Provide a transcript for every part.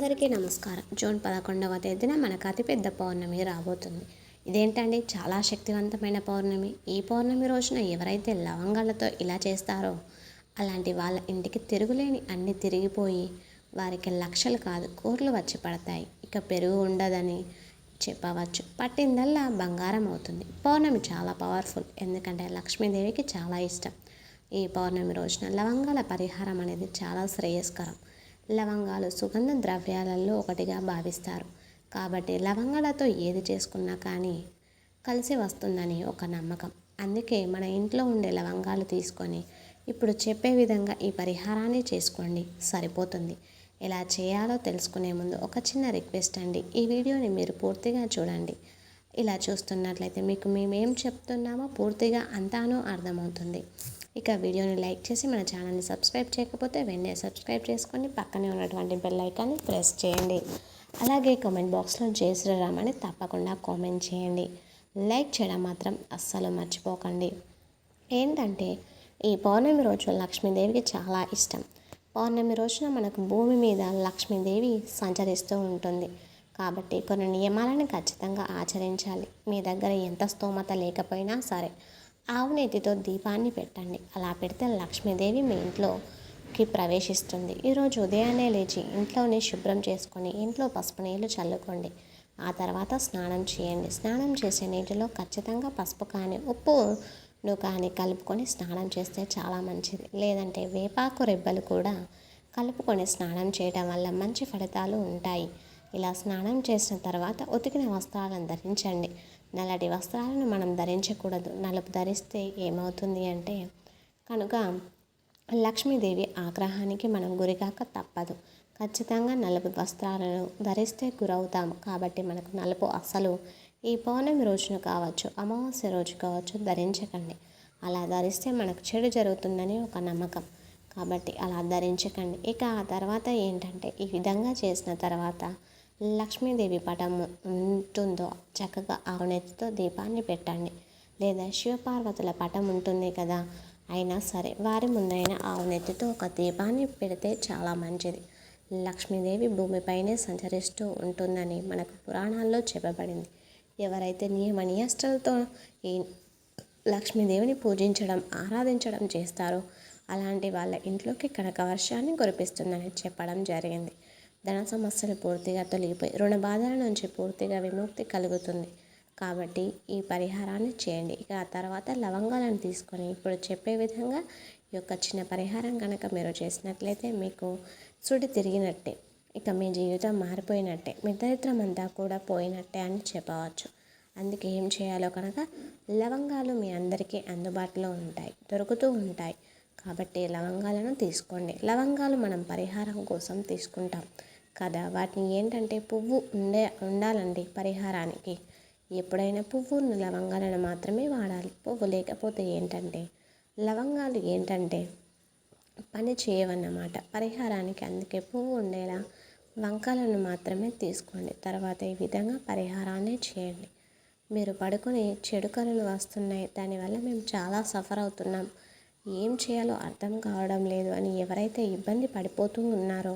అందరికీ నమస్కారం. జూన్ పదకొండవ తేదీన మనకు అతిపెద్ద పౌర్ణమి రాబోతుంది. ఇదేంటండి? చాలా శక్తివంతమైన పౌర్ణమి. ఈ పౌర్ణమి రోజున ఎవరైతే లవంగాలతో ఇలా చేస్తారో అలాంటి వాళ్ళ ఇంటికి తిరుగులేని అన్ని తిరిగిపోయి వారికి లక్షలు కాదు కోర్లు వచ్చి పడతాయి. ఇక పెరుగు ఉండదని చెప్పవచ్చు. పట్టిందల్లా బంగారం అవుతుంది. పౌర్ణమి చాలా పవర్ఫుల్. ఎందుకంటే లక్ష్మీదేవికి చాలా ఇష్టం. ఈ పౌర్ణమి రోజున లవంగాల పరిహారం అనేది చాలా శ్రేయస్కరం. లవంగాలు సుగంధ ద్రవ్యాలలో ఒకటిగా భావిస్తారు. కాబట్టి లవంగాలతో ఏది చేసుకున్నా కానీ కలిసి వస్తుందని ఒక నమ్మకం. అందుకే మన ఇంట్లో ఉండే లవంగాలు తీసుకొని ఇప్పుడు చెప్పే విధంగా ఈ పరిహారాన్ని చేసుకోండి. సరిపోతుంది. ఎలా చేయాలో తెలుసుకునే ముందు ఒక చిన్న రిక్వెస్ట్ అండి. ఈ వీడియోని మీరు పూర్తిగా చూడండి. ఇలా చూస్తున్నట్లయితే మీకు మేమేం చెప్తున్నామో పూర్తిగా అంతానూ అర్థమవుతుంది. ఇక వీడియోని లైక్ చేసి మన ఛానల్ని సబ్స్క్రైబ్ చేయకపోతే వెంటనే సబ్స్క్రైబ్ చేసుకొని పక్కనే ఉన్నటువంటి బెల్ ఐకాన్ని ప్రెస్ చేయండి. అలాగే కామెంట్ బాక్స్లో జై శ్రీరామ్ అని తప్పకుండా కామెంట్ చేయండి. లైక్ చేయడం మాత్రం అస్సలు మర్చిపోకండి. ఏంటంటే ఈ పౌర్ణమి రోజు లక్ష్మీదేవికి చాలా ఇష్టం. పౌర్ణమి రోజున మనకు భూమి మీద లక్ష్మీదేవి సంచరిస్తూ ఉంటుంది. కాబట్టి కొన్ని నియమాలను ఖచ్చితంగా ఆచరించాలి. మీ దగ్గర ఎంత స్తోమత లేకపోయినా సరే ఆవు నెత్తితో దీపాన్ని పెట్టండి. అలా పెడితే లక్ష్మీదేవి మీ ఇంట్లోకి ప్రవేశిస్తుంది. ఈరోజు ఉదయాన్నే లేచి ఇంట్లోనే శుభ్రం చేసుకొని ఇంట్లో పసుపు నీళ్ళు చల్లుకోండి. ఆ తర్వాత స్నానం చేయండి. స్నానం చేసే నీటిలో ఖచ్చితంగా పసుపు కానీ ఉప్పు కానీ కలుపుకొని స్నానం చేస్తే చాలా మంచిది. లేదంటే వేపాకు రెబ్బలు కూడా కలుపుకొని స్నానం చేయడం వల్ల మంచి ఫలితాలు ఉంటాయి. ఇలా స్నానం చేసిన తర్వాత ఉతికిన వస్త్రాలను ధరించండి. నల్లటి వస్త్రాలను మనం ధరించకూడదు. నలుపు ధరిస్తే ఏమవుతుంది అంటే కనుక లక్ష్మీదేవి ఆగ్రహానికి మనం గురికాక తప్పదు. ఖచ్చితంగా నలుపు వస్త్రాలను ధరిస్తే గురవుతాం కాబట్టి మనకు నలుపు అసలు ఈ పౌర్ణమి రోజున కావచ్చు అమావాస్య రోజు కావచ్చు ధరించకండి. అలా ధరిస్తే మనకు చెడు జరుగుతుందని ఒక నమ్మకం. కాబట్టి అలా ధరించకండి. ఇక ఆ తర్వాత ఏంటంటే ఈ విధంగా చేసిన తర్వాత లక్ష్మీదేవి పటం ఉంటుందో చక్కగా ఆవునెత్తితో దీపాన్ని పెట్టండి. లేదా శివపార్వతుల పటం ఉంటుంది కదా అయినా సరే వారి ముందైనా ఆవునెత్తితో ఒక దీపాన్ని పెడితే చాలా మంచిది. లక్ష్మీదేవి భూమిపైనే సంచరిస్తూ ఉంటుందని మనకు పురాణాల్లో చెప్పబడింది. ఎవరైతే నియమ నియష్టలతో ఈ లక్ష్మీదేవిని పూజించడం ఆరాధించడం చేస్తారో అలాంటి వాళ్ళ ఇంట్లోకి కనక వర్షాన్ని కురిపిస్తుందని చెప్పడం జరిగింది. ధన సమస్యలు పూర్తిగా తొలగిపోయి రుణ బాధల నుంచి పూర్తిగా విముక్తి కలుగుతుంది. కాబట్టి ఈ పరిహారాన్ని చేయండి. ఇక ఆ తర్వాత లవంగాలను తీసుకొని ఇప్పుడు చెప్పే విధంగా ఈ యొక్క చిన్న పరిహారం కనుక మీరు చేసినట్లయితే మీకు సుడి తిరిగినట్టే. ఇక మీ జీవితం మారిపోయినట్టే. మీ దరిద్రం అంతా కూడా పోయినట్టే అని చెప్పవచ్చు. అందుకే ఏం చేయాలో కనుక లవంగాలు మీ అందరికీ అందుబాటులో ఉంటాయి దొరుకుతూ ఉంటాయి. కాబట్టి లవంగాలను తీసుకోండి. లవంగాలు మనం పరిహారం కోసం తీసుకుంటాం. కదా వాటిని ఏంటంటే పువ్వు ఉండే ఉండాలండి పరిహారానికి. ఎప్పుడైనా పువ్వు లవంగాలను మాత్రమే వాడాలి. పువ్వు లేకపోతే ఏంటంటే లవంగాలు ఏంటంటే పని చేయవన్నమాట. పరిహారానికి అందుకే పువ్వు ఉండేలా వంకాలను మాత్రమే తీసుకోండి. తర్వాత ఈ విధంగా పరిహారాన్ని చేయండి. మీరు పడుకుని చెడు కళలు వస్తున్నాయి. దానివల్ల మేము చాలా సఫర్ అవుతున్నాం. ఏం చేయాలో అర్థం కావడం లేదు అని ఎవరైతే ఇబ్బంది పడిపోతూ ఉన్నారో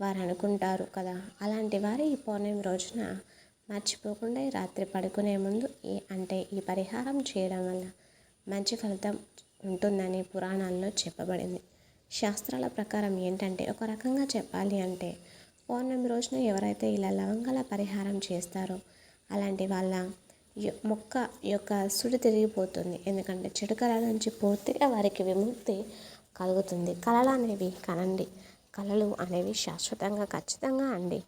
వారు అనుకుంటారు కదా. అలాంటి వారు ఈ పౌర్ణమి రోజున మర్చిపోకుండా రాత్రి పడుకునే ముందు ఈ అంటే ఈ పరిహారం చేయడం వల్ల మంచి ఫలితం ఉంటుందని పురాణాల్లో చెప్పబడింది. శాస్త్రాల ప్రకారం ఏంటంటే ఒక రకంగా చెప్పాలి అంటే పౌర్ణమి రోజున ఎవరైతే ఇలా లవంగాల పరిహారం చేస్తారో అలాంటి వాళ్ళ మొక్క యొక్క సుడి తిరిగిపోతుంది. ఎందుకంటే చెడు కళల నుంచి పూర్తిగా వారికి విముక్తి కలుగుతుంది. కళలు అనేవి కనండి. కళలు అనేవి శాశ్వతంగా ఖచ్చితంగా అండి.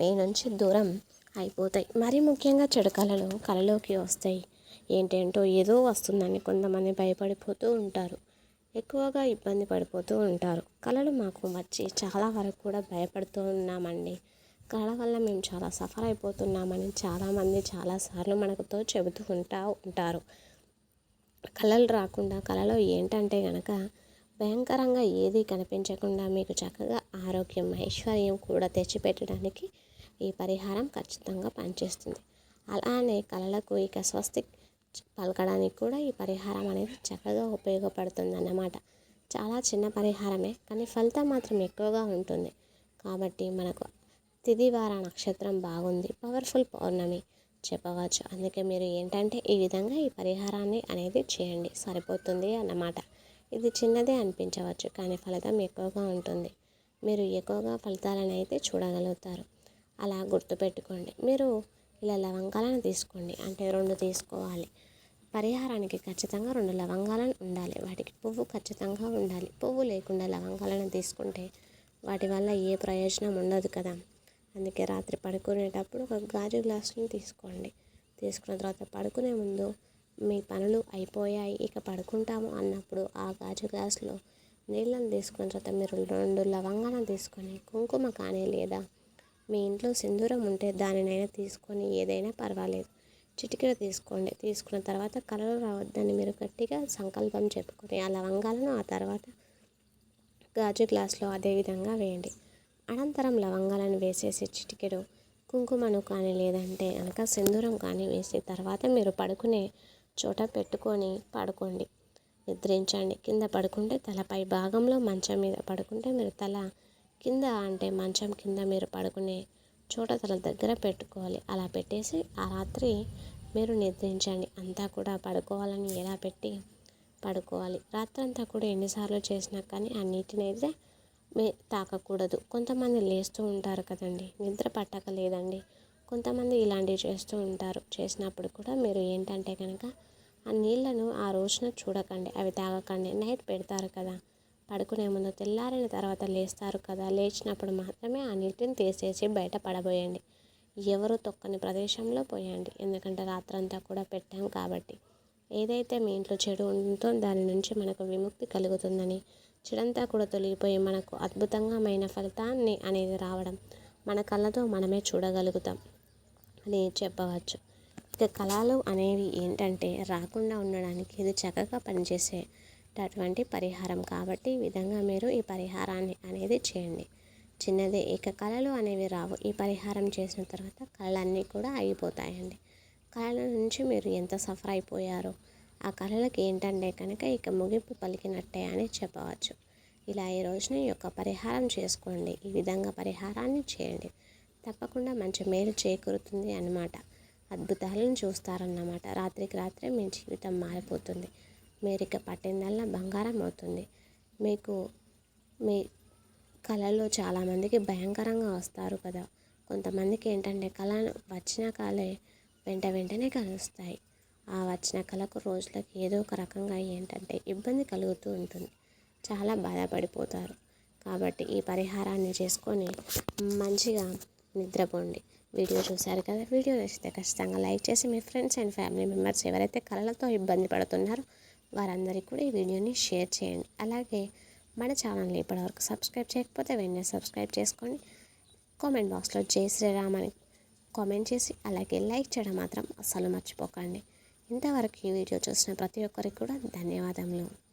మీ నుంచి దూరం అయిపోతాయి. మరీ ముఖ్యంగా చెడు కళలు కళలోకి వస్తాయి. ఏంటేంటో ఏదో వస్తుందని కొంతమంది భయపడిపోతూ ఉంటారు. ఎక్కువగా ఇబ్బంది పడిపోతూ ఉంటారు. కళలు మాకు వచ్చి చాలా వరకు కూడా భయపడుతూ ఉన్నామండి కళ వల్ల మేము చాలా సఫర్ అయిపోతున్నామని చాలామంది చాలాసార్లు మనకుతో చెబుతూ ఉంటా ఉంటారు. కళలు రాకుండా కళలో ఏంటంటే కనుక భయంకరంగా ఏది కనిపించకుండా మీకు చక్కగా ఆరోగ్యం ఐశ్వర్యం కూడా తెచ్చిపెట్టడానికి ఈ పరిహారం ఖచ్చితంగా పనిచేస్తుంది. అలానే కళలకు ఇక స్వస్తి పలకడానికి కూడా ఈ పరిహారం అనేది చక్కగా ఉపయోగపడుతుంది అన్నమాట. చాలా చిన్న పరిహారమే కానీ ఫలితం మాత్రం ఎక్కువగా ఉంటుంది. కాబట్టి మనకు తిదివార నక్షత్రం బాగుంది పవర్ఫుల్ పౌర్ణమి చెప్పవచ్చు. అందుకే మీరు ఏంటంటే ఈ విధంగా ఈ పరిహారాన్ని అనేది చేయండి సరిపోతుంది అన్నమాట. ఇది చిన్నదే అనిపించవచ్చు కానీ ఫలితం ఎక్కువగా ఉంటుంది. మీరు ఎక్కువగా ఫలితాలను అయితే చూడగలుగుతారు. అలా గుర్తుపెట్టుకోండి. మీరు ఇలా లవంగాలను తీసుకోండి. అంటే రెండు తీసుకోవాలి. పరిహారానికి ఖచ్చితంగా రెండు లవంగాలను ఉండాలి. వాటికి పువ్వు ఖచ్చితంగా ఉండాలి. పువ్వు లేకుండా లవంగాలను తీసుకుంటే వాటి వల్ల ఏ ప్రయోజనం ఉండదు కదా. అందుకే రాత్రి పడుకునేటప్పుడు ఒక గాజు గ్లాసుని తీసుకోండి. తీసుకున్న తర్వాత పడుకునే ముందు మీ పనులు అయిపోయాయి ఇక పడుకుంటాము అన్నప్పుడు ఆ గాజు గ్లాసులో నీళ్ళని తీసుకున్న తర్వాత మీరు రెండు లవంగాలను తీసుకొని కుంకుమ కానీ లేదా మీ ఇంట్లో సింధూరం ఉంటే దానినైనా తీసుకొని ఏదైనా పర్వాలేదు. చిటికెడ తీసుకోండి. తీసుకున్న తర్వాత కలలు రావద్దని మీరు గట్టిగా సంకల్పం చెప్పుకొని ఆ లవంగాలను ఆ తర్వాత గాజు గ్లాస్లో అదేవిధంగా వేయండి. అనంతరం లవంగాలను వేసేసి చిటికెడు కుంకుమను కానీ లేదంటే కనుక సింధూరం కానీ వేసి తర్వాత మీరు పడుకునే చోట పెట్టుకొని పడుకోండి. నిద్రించండి. కింద పడుకుంటే తలపై భాగంలో మంచం మీద పడుకుంటే మీరు తల కింద అంటే మంచం కింద మీరు పడుకునే చోట తల దగ్గర పెట్టుకోవాలి. అలా పెట్టేసి ఆ రాత్రి మీరు నిద్రించండి. అంతా కూడా పడుకోవాలని ఎలా పెట్టి పడుకోవాలి. రాత్రంతా కూడా ఎన్నిసార్లు చేసినా కానీ ఆ నీటిని అయితే మే తాకకూడదు. కొంతమంది లేస్తూ ఉంటారు కదండి. నిద్ర పట్టక లేదండి. కొంతమంది ఇలాంటివి చేస్తూ ఉంటారు. చేసినప్పుడు కూడా మీరు ఏంటంటే కనుక ఆ నీళ్ళను ఆ రోజున చూడకండి అవి తాగకండి. నైట్ పెడతారు కదా పడుకునే ముందు తెల్లారిన తర్వాత లేస్తారు కదా లేచినప్పుడు మాత్రమే ఆ నీటిని తీసేసి బయట పడబోయండి. ఎవరు తొక్కని ప్రదేశంలో పోయండి. ఎందుకంటే రాత్రంతా కూడా పెట్టాం కాబట్టి. ఏదైతే మీ ఇంట్లో చెడు ఉంటుందో దాని నుంచి మనకు విముక్తి కలుగుతుందని చెడంతా కూడా తొలగిపోయి మనకు అద్భుతంగామైన ఫలితాన్ని అనేది రావడం మన కళ్ళతో మనమే చూడగలుగుతాం. అని చెప్పవచ్చు. ఇక కళలు అనేవి ఏంటంటే రాకుండా ఉండడానికి ఇది చక్కగా పనిచేసేటటువంటి పరిహారం. కాబట్టి ఈ విధంగా మీరు ఈ పరిహారాన్ని అనేది చేయండి. చిన్నదే ఇక కళలు అనేవి రావు. ఈ పరిహారం చేసిన తర్వాత కళలన్నీ కూడా అయిపోతాయండి కళల నుంచి మీరు ఎంత సఫర్ అయిపోయారో ఆ కళలకి ఏంటంటే కనుక ఇక ముగింపు పలికినట్టే అని చెప్పవచ్చు. ఇలా ఈ రోజున ఈ యొక్క పరిహారం చేసుకోండి. ఈ విధంగా పరిహారాన్ని చేయండి. తప్పకుండా మంచి మేలు చేకూరుతుంది అన్నమాట. అద్భుతాలను చూస్తారన్నమాట. రాత్రికి రాత్రే మీ జీవితం మారిపోతుంది. మీరు ఇక పట్టిందల్లా బంగారం అవుతుంది. మీకు మీ కళల్లో చాలామందికి భయంకరంగా వస్తారు కదా. కొంతమందికి ఏంటంటే కళ వచ్చిన కళే వెంట వెంటనే కలుస్తాయి. ఆ వచ్చిన కళకు రోజులకు ఏదో ఒక రకంగా ఏంటంటే ఇబ్బంది కలుగుతూ ఉంటుంది. చాలా బాధపడిపోతారు. కాబట్టి ఈ పరిహారాన్ని చేసుకొని మంచిగా నిద్రపోండి. వీడియో చూశారు కదా? వీడియో నచ్చితే ఖచ్చితంగా లైక్ చేసి మీ ఫ్రెండ్స్ అండ్ ఫ్యామిలీ మెంబర్స్ ఎవరైతే కళలతో ఇబ్బంది పడుతున్నారో వారందరికీ కూడా ఈ వీడియోని షేర్ చేయండి. అలాగే మన ఛానల్ని ఇప్పటివరకు సబ్స్క్రైబ్ చేయకపోతే వెంటనే సబ్స్క్రైబ్ చేసుకోండి. కామెంట్ బాక్స్లో జై శ్రీరామ్ అని కామెంట్ చేసి అలాగే లైక్ చేయడం మాత్రం అస్సలు మర్చిపోకండి. ఇంతవరకు ఈ వీడియో చూసిన ప్రతి ఒక్కరికి కూడా ధన్యవాదములు.